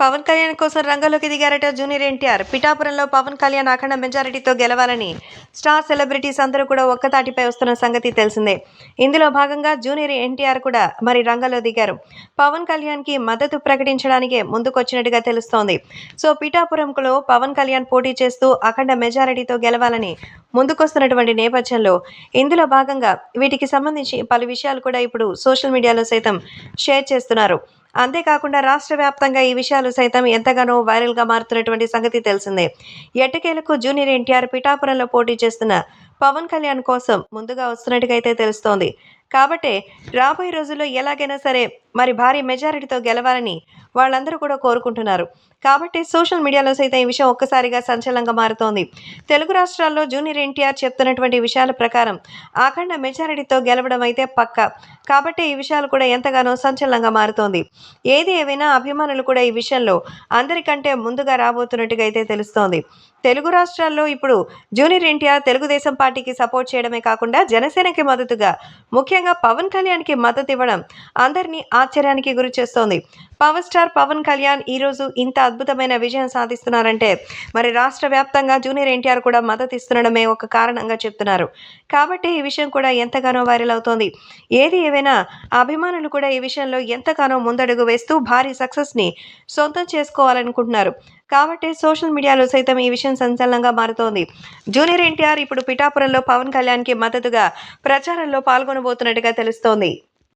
పవన్ కళ్యాణ్ కోసం రంగంలోకి దిగారట జూనియర్ ఎన్టీఆర్. పిఠాపురంలో పవన్ కళ్యాణ్ అఖండ మెజారిటీతో గెలవాలని స్టార్ సెలబ్రిటీస్ అందరూ కూడా ఒక్కతాటిపై వస్తున్న సంగతి తెలిసిందే. ఇందులో భాగంగా జూనియర్ ఎన్టీఆర్ కూడా మరి రంగంలో దిగారు. పవన్ కళ్యాణ్కి మద్దతు ప్రకటించడానికే ముందుకొచ్చినట్టుగా తెలుస్తోంది. సో పిఠాపురంలో పవన్ కళ్యాణ్ పోటీ చేస్తూ అఖండ మెజారిటీతో గెలవాలని ముందుకొస్తున్నటువంటి నేపథ్యంలో ఇందులో భాగంగా వీటికి సంబంధించి పలు విషయాలు కూడా ఇప్పుడు సోషల్ మీడియాలో సైతం షేర్ చేస్తున్నారు. అంతేకాకుండా రాష్ట్ర వ్యాప్తంగా ఈ విషయాలు సైతం ఎంతగానో వైరల్గా మారుతున్నటువంటి సంగతి తెలిసిందే. ఎట్టకేలకు జూనియర్ ఎన్టీఆర్ పిఠాపురంలో పోటీ చేస్తున్న పవన్ కళ్యాణ్ కోసం ముందుగా వస్తున్నట్టుగా అయితే తెలుస్తోంది. కాబట్టే రాబోయే రోజుల్లో ఎలాగైనా సరే మరి భారీ మెజారిటీతో గెలవాలని వాళ్ళందరూ కూడా కోరుకుంటున్నారు. కాబట్టి సోషల్ మీడియాలో సైతం ఈ విషయం ఒక్కసారిగా సంచలనంగా మారుతోంది. తెలుగు రాష్ట్రాల్లో జూనియర్ ఎన్టీఆర్ చెప్తున్నటువంటి విషయాల ప్రకారం అఖండ మెజారిటీతో గెలవడం అయితే పక్క. కాబట్టి ఈ విషయాలు కూడా ఎంతగానో సంచలనంగా మారుతోంది. ఏది ఏవైనా అభిమానులు కూడా ఈ విషయంలో అందరికంటే ముందుగా రాబోతున్నట్టుగా అయితే తెలుస్తోంది. తెలుగు రాష్ట్రాల్లో ఇప్పుడు జూనియర్ ఎన్టీఆర్ తెలుగుదేశం పార్టీకి సపోర్ట్ చేయడమే కాకుండా జనసేనకి మద్దతుగా ముఖ్యంగా పవన్ కళ్యాణ్కి మద్దతు ఇవ్వడం అందరినీ ఆశ్చర్యానికి గురి చేస్తోంది. పవర్ స్టార్ పవన్ కళ్యాణ్ ఈరోజు ఇంత అద్భుతమైన విజయం సాధిస్తున్నారంటే మరి రాష్ట్ర వ్యాప్తంగా జూనియర్ ఎన్టీఆర్ కూడా మద్దతు ఇస్తుండడమే ఒక కారణంగా చెప్తున్నారు. కాబట్టి ఈ విషయం కూడా ఎంతగానో వైరల్ అవుతోంది. ఏది ఏవైనా అభిమానులు కూడా ఈ విషయంలో ఎంతగానో ముందడుగు వేస్తూ భారీ సక్సెస్ని సొంతం చేసుకోవాలనుకుంటున్నారు. కాబట్టి సోషల్ మీడియాలో సైతం ఈ విషయం సంచలనంగా మారుతోంది. జూనియర్ ఎన్టీఆర్ ఇప్పుడు పిఠాపురంలో పవన్ కళ్యాణ్కి మద్దతుగా ప్రచారంలో పాల్గొనబోతున్నట్టుగా తెలుస్తోంది.